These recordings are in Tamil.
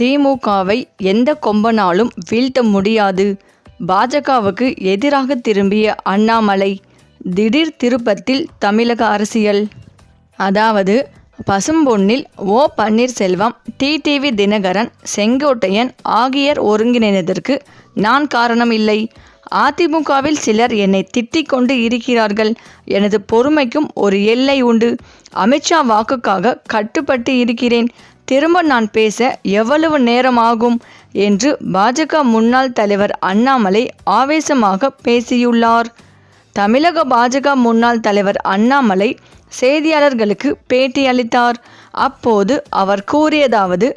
திமுகவை எந்த கொம்பனாலும் வீழ்த்த முடியாது. பாஜகவுக்கு எதிராக திரும்பிய அண்ணாமலை திடீர் திருப்பத்தில் தமிழக அரசியல். அதாவது பசும்பொன்னில் ஓ. பன்னீர்செல்வம் டிடிவி தினகரன் செங்கோட்டையன் ஆகியோர் ஒருங்கிணைந்ததற்கு நான் காரணம் இல்லை அதிமுகவில் சிலர் என்னை திட்டிக் கொண்டு இருக்கிறார்கள். எனது பொறுமைக்கும் ஒரு எல்லை உண்டு. அமித்ஷா வாக்குக்காக கட்டுப்பட்டு இருக்கிறேன். திரும்ப நான் பேச எவ்வளவு நேரம் ஆகும் என்று பாஜக முன்னாள் தலைவர் அண்ணாமலை ஆவேசமாக பேசியுள்ளார். தமிழக பாஜக முன்னாள் தலைவர் அண்ணாமலை செய்தியாளர்களுக்கு பேட்டி அளித்தார். அப்போது அவர் கூறியதாவது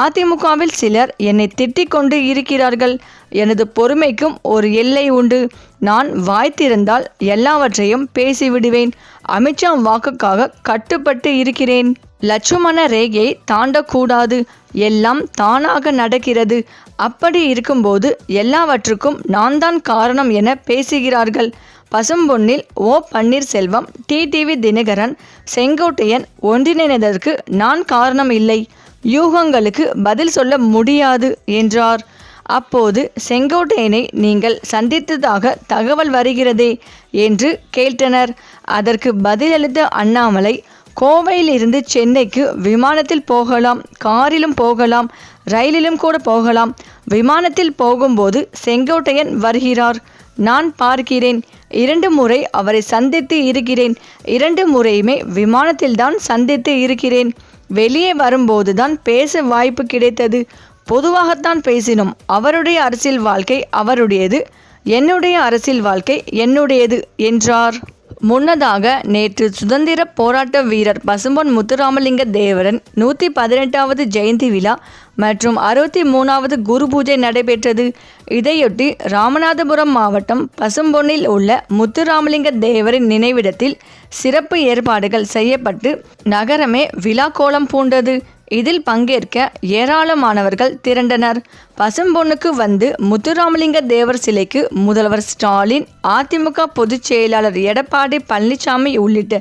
அதிமுகவில் சிலர் என்னை திட்டிக் கொண்டு இருக்கிறார்கள். எனது பொறுமைக்கும் ஒரு எல்லை உண்டு. நான் வாய்த்திருந்தால் எல்லாவற்றையும் பேசிவிடுவேன். அமித்ஷா வாக்குக்காக கட்டுப்பட்டு இருக்கிறேன். லட்சுமண ரேகையை தாண்டக்கூடாது. எல்லாம் தானாக நடக்கிறது. அப்படி இருக்கும்போது எல்லாவற்றுக்கும் நான் தான் காரணம் என பேசுகிறார்கள். பசும்பொன்னில் ஓ. பன்னீர்செல்வம் டிடிவி தினகரன் செங்கோட்டையன் ஒன்றிணைந்ததற்கு நான் காரணம் இல்லை. யூகங்களுக்கு பதில் சொல்ல முடியாது என்றார். அப்போது செங்கோட்டையனை நீங்கள் சந்தித்ததாக தகவல் வருகிறதே என்று கேட்டனர். அதற்கு பதிலளித்த அண்ணாமலை கோவையிலிருந்து சென்னைக்கு விமானத்தில் போகலாம் காரிலும் போகலாம் ரயிலிலும் கூட போகலாம். விமானத்தில் போகும்போது செங்கோட்டையன் வருகிறார். நான் பார்க்கிறேன். இரண்டு முறை அவரை சந்தித்து இருக்கிறேன். இரண்டு முறையுமே விமானத்தில்தான் சந்தித்து இருக்கிறேன். வெளியே வரும்போதுதான் பேச வாய்ப்பு கிடைத்தது. பொதுவாகத்தான் பேசினோம். அவருடைய அரசியல் வாழ்க்கை அவருடையது. என்னுடைய அரசியல் வாழ்க்கை என்னுடையது என்றார். முன்னதாக நேற்று சுதந்திர போராட்ட வீரர் பசும்பொன் முத்துராமலிங்க தேவரன் நூற்றி பதினெட்டாவது ஜெயந்தி விழா மற்றும் அறுபத்தி மூணாவது குரு பூஜை நடைபெற்றது. இதையொட்டி ராமநாதபுரம் மாவட்டம் பசும்பொன்னில் உள்ள முத்துராமலிங்க தேவரின் நினைவிடத்தில் சிறப்பு ஏற்பாடுகள் செய்யப்பட்டு நகரமே விழா கோலம் பூண்டது. இதில் பங்கேற்க ஏராளமானவர்கள் திரண்டனர். பசும்பொன்னுக்கு வந்து முத்துராமலிங்க தேவர் சிலைக்கு முதல்வர் ஸ்டாலின் அதிமுக பொதுச் செயலாளர் எடப்பாடி பழனிசாமி உள்ளிட்ட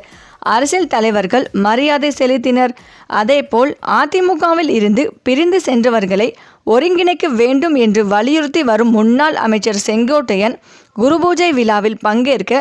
அரசியல் தலைவர்கள் மரியாதை செலுத்தினர். அதேபோல் அதிமுகவில் இருந்து பிரிந்து சென்றவர்களை ஒருங்கிணைக்க வேண்டும் என்று வலியுறுத்தி வரும் முன்னாள் அமைச்சர் செங்கோட்டையன் குருபூஜை விழாவில் பங்கேற்க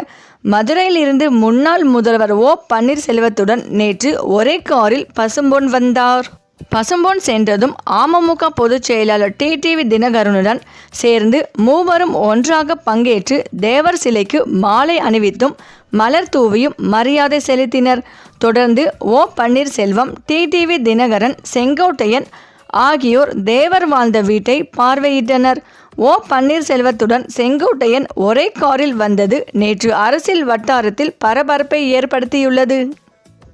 மதுரையில் இருந்து முன்னாள் முதல்வர் ஓ பன்னீர்செல்வத்துடன் நேற்று ஒரே காரில் பசும்பொன் வந்தார். பசும்பொன் சென்றதும் அமமுக பொதுச் செயலாளர் டிடிவி தினகரனுடன் சேர்ந்து மூவரும் ஒன்றாக பங்கேற்று தேவர் சிலைக்கு மாலை அணிவித்தும் மலர் தூவியும் மரியாதை செலுத்தினர். தொடர்ந்து ஓ பன்னீர்செல்வம் டிடிவி தினகரன் செங்கோட்டையன் ஆகியோர் தேவர் வாழ்ந்த வீட்டை பார்வையிட்டனர். ஓ பன்னீர்செல்வத்துடன் செங்கோட்டையன் ஒரே காரில் வந்தது நேற்று அரசியல் வட்டாரத்தில் பரபரப்பை ஏற்படுத்தியுள்ளது.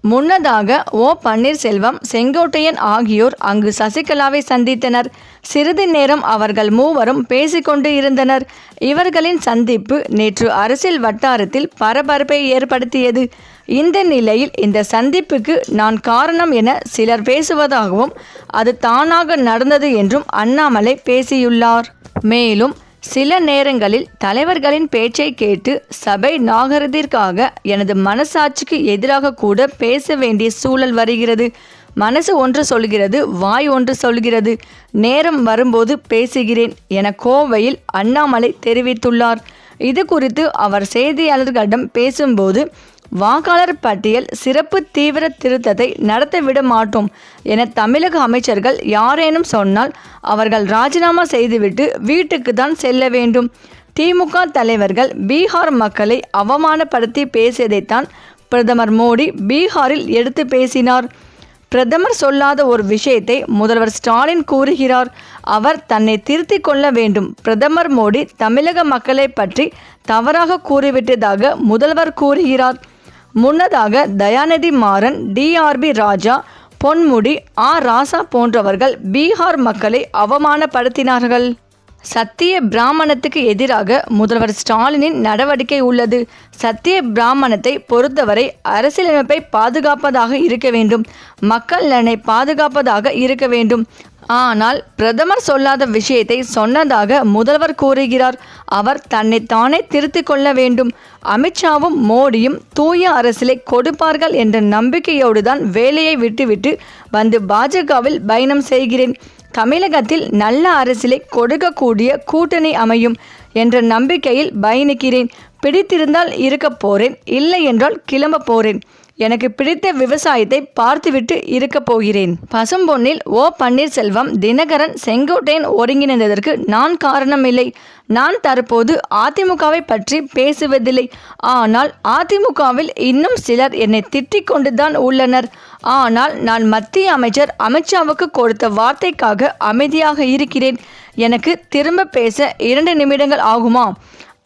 முன்னதாக ஓ. பன்னீர்செல்வம் செங்கோட்டையன் ஆகியோர் அங்கு சசிகலாவை சந்தித்தனர். சிறிது நேரம் அவர்கள் மூவரும் பேசிக்கொண்டு இருந்தனர். இவர்களின் சந்திப்பு நேற்று அரசியல் வட்டாரத்தில் பரபரப்பை ஏற்படுத்தியது. இந்த நிலையில் இந்த சந்திப்புக்கு நான் காரணம் என சிலர் பேசுவதாகவும் அது தானாக நடந்தது என்றும் அண்ணாமலை பேசியுள்ளார். மேலும் சில நேரங்களில் தலைவர்களின் பேச்சை கேட்டு சபை நாகரத்திற்காக எனது மனசாட்சிக்கு எதிராக கூட பேச வேண்டிய சூழல் வருகிறது. மனசு ஒன்று சொல்கிறது வாய் ஒன்று சொல்கிறது. நேரம் வரும்போது பேசுகிறேன் என கோவையில் அண்ணாமலை தெரிவித்துள்ளார். இது குறித்து அவர் செய்தியாளர்களிடம் பேசும்போது வாக்காளர் பட்டியல் சிறப்பு தீவிர திருத்தத்தை நடத்திவிட மாட்டோம் என தமிழக அமைச்சர்கள் யாரேனும் சொன்னால் அவர்கள் ராஜினாமா செய்துவிட்டு வீட்டுக்கு தான் செல்ல வேண்டும். திமுக தலைவர்கள் பீகார் மக்களை அவமானப்படுத்தி பேசியதைத்தான் பிரதமர் மோடி பீகாரில் எடுத்து பேசினார். பிரதமர் சொல்லாத ஒரு விஷயத்தை முதல்வர் ஸ்டாலின் கூறுகிறார். அவர் தன்னை திருத்திக் கொள்ள வேண்டும். பிரதமர் மோடி தமிழக மக்களை பற்றி தவறாக கூறிவிட்டதாக முதல்வர் கூறுகிறார். முன்னதாக தயாநிதி மாறன் டிஆர்பி ராஜா பொன்முடி ஆர் ராசா போன்றவர்கள் பீகார் மக்களை அவமானப்படுத்தினார்கள். சத்திய பிராமணத்துக்கு எதிராக முதல்வர் ஸ்டாலினின் நடவடிக்கை உள்ளது. சத்திய பிராமணத்தை பொறுத்தவரை அரசியலமைப்பை பாதுகாப்பதாக இருக்க வேண்டும். மக்கள் நலனை பாதுகாப்பதாக இருக்க வேண்டும். ஆனால் பிரதமர் சொல்லாத விஷயத்தை சொன்னதாக முதல்வர் கூறுகிறார். அவர் தன்னை தானே திருத்திக் கொள்ள வேண்டும். அமித்ஷாவும் மோடியும் தூய அரசியலை கொடுப்பார்கள் என்ற நம்பிக்கையோடு தான் வேலையை விட்டுவிட்டு வந்து பாஜகவில் பயணம் செய்கிறேன். தமிழகத்தில் நல்ல அரசியலை கொடுக்கக்கூடிய கூட்டணி அமையும் என்ற நம்பிக்கையில் பயணிக்கிறேன். பிடித்திருந்தால் இருக்க போறேன். இல்லை என்றால் கிளம்ப போறேன். எனக்கு பிடித்த விவசாயத்தை பார்த்துவிட்டு இருக்க போகிறேன். பசும்பொன்னில் ஓ பன்னீர்செல்வம் தினகரன் செங்கோட்டையன் ஒருங்கிணைந்ததற்கு நான் காரணமில்லை. நான் தற்போது அதிமுகவை பற்றி பேசுவதில்லை. ஆனால் அதிமுகவில் இன்னும் சிலர் என்னை திட்டிக் கொண்டுதான் உள்ளனர். ஆனால் நான் மத்திய அமைச்சர் அமித்ஷாவுக்கு கொடுத்த வார்த்தைக்காக அமைதியாக இருக்கிறேன். எனக்கு திரும்ப பேச இரண்டு நிமிடங்கள் ஆகுமா?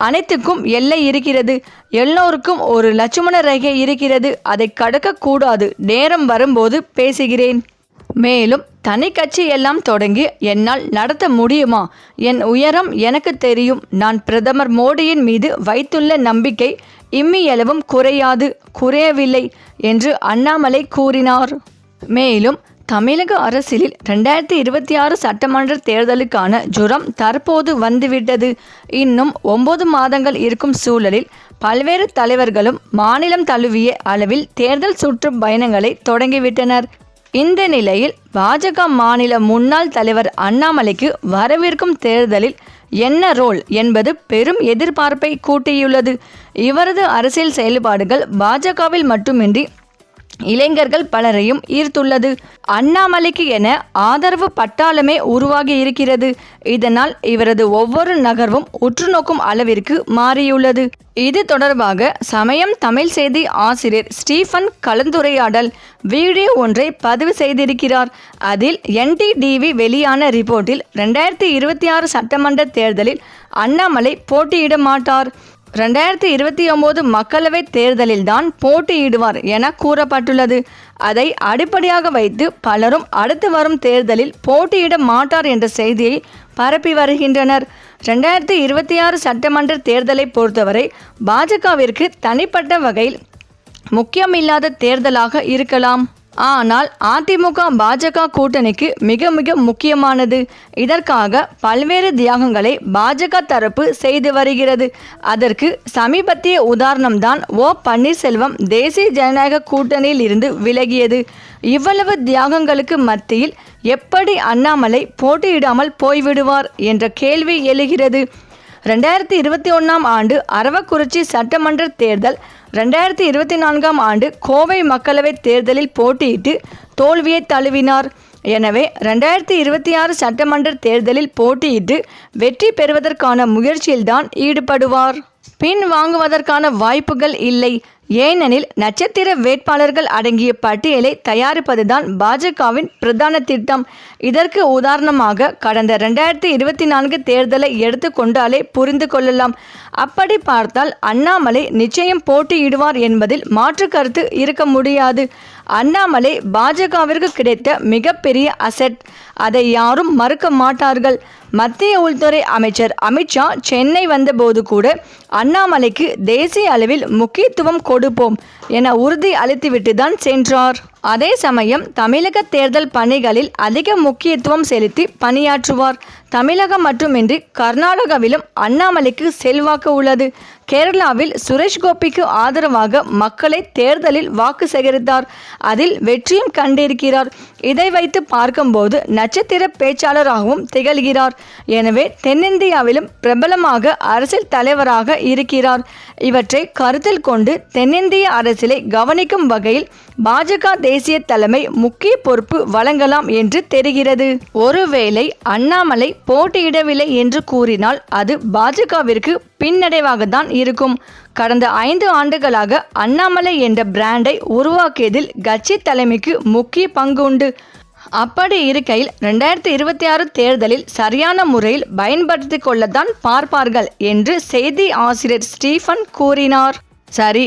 அனைத்துக்கும் எல்லை இருக்கிறது. எல்லோருக்கும் ஒரு லட்சுமண ரேகை இருக்கிறது. அதை கடக்கக்கூடாது. நேரம் வரும்போது பேசுகிறேன். மேலும் தனி கட்சி எல்லாம் தொடங்கி என்னால் நடத்த முடியுமா? என் உயரம் எனக்கு தெரியும். நான் பிரதமர் மோடியின் மீது வைத்துள்ள நம்பிக்கை இம்மியளவும் குறையாது. குறையவில்லை என்று அண்ணாமலை கூறினார். மேலும் தமிழக அரசியலில் ரெண்டாயிரத்தி இருபத்தி ஆறு சட்டமன்ற தேர்தலுக்கான ஜுரம் தற்போது வந்துவிட்டது. இன்னும் ஒன்பது மாதங்கள் இருக்கும் சூழலில் பல்வேறு தலைவர்களும் மாநிலம் தழுவிய அளவில் தேர்தல் சுற்று பயணங்களை தொடங்கிவிட்டனர். இந்த நிலையில் பாஜக மாநில முன்னாள் தலைவர் அண்ணாமலைக்கு வரவிருக்கும் தேர்தலில் என்ன ரோல் என்பது பெரும் எதிர்பார்ப்பை கூட்டியுள்ளது. இவரது அரசியல் செயல்பாடுகள் பாஜகவில் மட்டுமின்றி இளைஞர்கள் பலரையும் ஈர்த்துள்ளது. அண்ணாமலைக்கு என ஆதரவு பட்டாளமே உருவாகி இருக்கிறது. இதனால் இவரது ஒவ்வொரு நகர்வும் உற்றுநோக்கும் அளவிற்கு மாறியுள்ளது. இது தொடர்பாக சமயம் தமிழ் செய்தி ஆசிரியர் ஸ்டீஃபன் கலந்துரையாடல் வீடியோ ஒன்றை பதிவு செய்திருக்கிறார். அதில் என்டிடிவி வெளியான ரிப்போர்ட்டில் ரெண்டாயிரத்தி இருபத்தி ஆறு சட்டமன்ற தேர்தலில் அண்ணாமலை போட்டியிட மாட்டார். ரெண்டாயிரத்தி இருபத்தி ஒம்போது மக்களவைத் தேர்தலில்தான் போட்டியிடுவார் என கூறப்பட்டுள்ளது. அதை அடிப்படையாக வைத்து பலரும் அடுத்து வரும் தேர்தலில் போட்டியிட மாட்டார் என்ற செய்தியை பரப்பி வருகின்றனர். ரெண்டாயிரத்தி இருபத்தி ஆறு சட்டமன்ற தேர்தலை பொறுத்தவரை பாஜகவிற்கு தனிப்பட்ட வகையில் முக்கியமில்லாத தேர்தலாக இருக்கலாம். ஆனால் அதிமுக பாஜக கூட்டணிக்கு மிக மிக முக்கியமானது. இதற்காக பல்வேறு தியாகங்களை பாஜக தரப்பு செய்து வருகிறது. அதற்கு சமீபத்திய உதாரணம்தான் ஓ. பன்னீர்செல்வம் தேசிய ஜனநாயக கூட்டணியில் இருந்து விலகியது. இவ்வளவு தியாகங்களுக்கு மத்தியில் எப்படி அண்ணாமலை போட்டியிடாமல் போய்விடுவார் என்ற கேள்வி எழுகிறது. ரெண்டாயிரத்தி இருபத்தி ஒன்றாம் ஆண்டு அரவக்குறிச்சி சட்டமன்ற தேர்தல் ரெண்டாயிரத்தி இருபத்தி நான்காம் ஆண்டு கோவை மக்களவைத் தேர்தலில் போட்டியிட்டு தோல்வியை தழுவினார். எனவே ரெண்டாயிரத்தி இருபத்தி ஆறு சட்டமன்ற தேர்தலில் போட்டியிட்டு வெற்றி பெறுவதற்கான முயற்சியில்தான் ஈடுபடுவார். பின் வாங்குவதற்கான வாய்ப்புகள் இல்லை. ஏனெனில் நட்சத்திர வேட்பாளர்கள் அடங்கிய பட்டியலை தயாரிப்பதுதான் பாஜகவின் பிரதான திட்டம். இதற்கு உதாரணமாக கடந்த ரெண்டாயிரத்தி இருபத்தி நான்கு தேர்தலை எடுத்துக்கொண்டாலே புரிந்து கொள்ளலாம். அப்படி பார்த்தால் அண்ணாமலை நிச்சயம் போட்டியிடுவார் என்பதில் மாற்று கருத்து இருக்க முடியாது. அண்ணாமலை பாஜகவிற்கு கிடைத்த மிகப்பெரிய அசெட். அதை யாரும் மறுக்க மாட்டார்கள். மத்திய உள்துறை அமைச்சர் அமித்ஷா சென்னை வந்தபோது கூட அண்ணாமலைக்கு தேசிய அளவில் முக்கியத்துவம் கொடுப்போம் என உறுதி அளித்துவிட்டு தான் சென்றார். அதே சமயம் தமிழக தேர்தல் பணிகளில் அதிக முக்கியத்துவம் செலுத்தி பணியாற்றுவார். தமிழகம் மட்டுமின்றி கர்நாடகாவிலும் அண்ணாமலைக்கு செல்வாக்கு உள்ளது. கேரளாவில் சுரேஷ் கோபிக்கு ஆதரவாக மக்களை தேர்தலில் வாக்கு சேகரித்தார். அதில் வெற்றியும் கண்டிருக்கிறார். இதை வைத்து பார்க்கும்போது நட்சத்திர பேச்சாளராகவும் திகழ்கிறார். எனவே தென்னிந்தியாவிலும் பிரபலமாக அரசியல் தலைவராக இருக்கிறார். இவற்றை கருத்தில் கொண்டு தென்னிந்திய அரசியலை கவனிக்கும் வகையில் பாஜக தேசிய தலைமை முக்கிய பொறுப்பு வழங்கலாம் என்று தெரிகிறது. ஒருவேளை அண்ணாமலை போட்டியிடவில்லை என்று கூறினால் அது பாஜகவிற்கு பின்னடைவாக தான் இருக்கும். கடந்த ஐந்து ஆண்டுகளாக அண்ணாமலை என்ற பிராண்டை உருவாக்கியதில் கட்சி தலைமைக்கு முக்கிய பங்கு உண்டு. அப்படி இருக்கையில் ரெண்டாயிரத்தி இருபத்தி ஆறு தேர்தலில் சரியான முறையில் பயன்படுத்தி கொள்ளத்தான் பார்ப்பார்கள் என்று செய்தி ஆசிரியர் ஸ்டீஃபன் கூறினார். சரி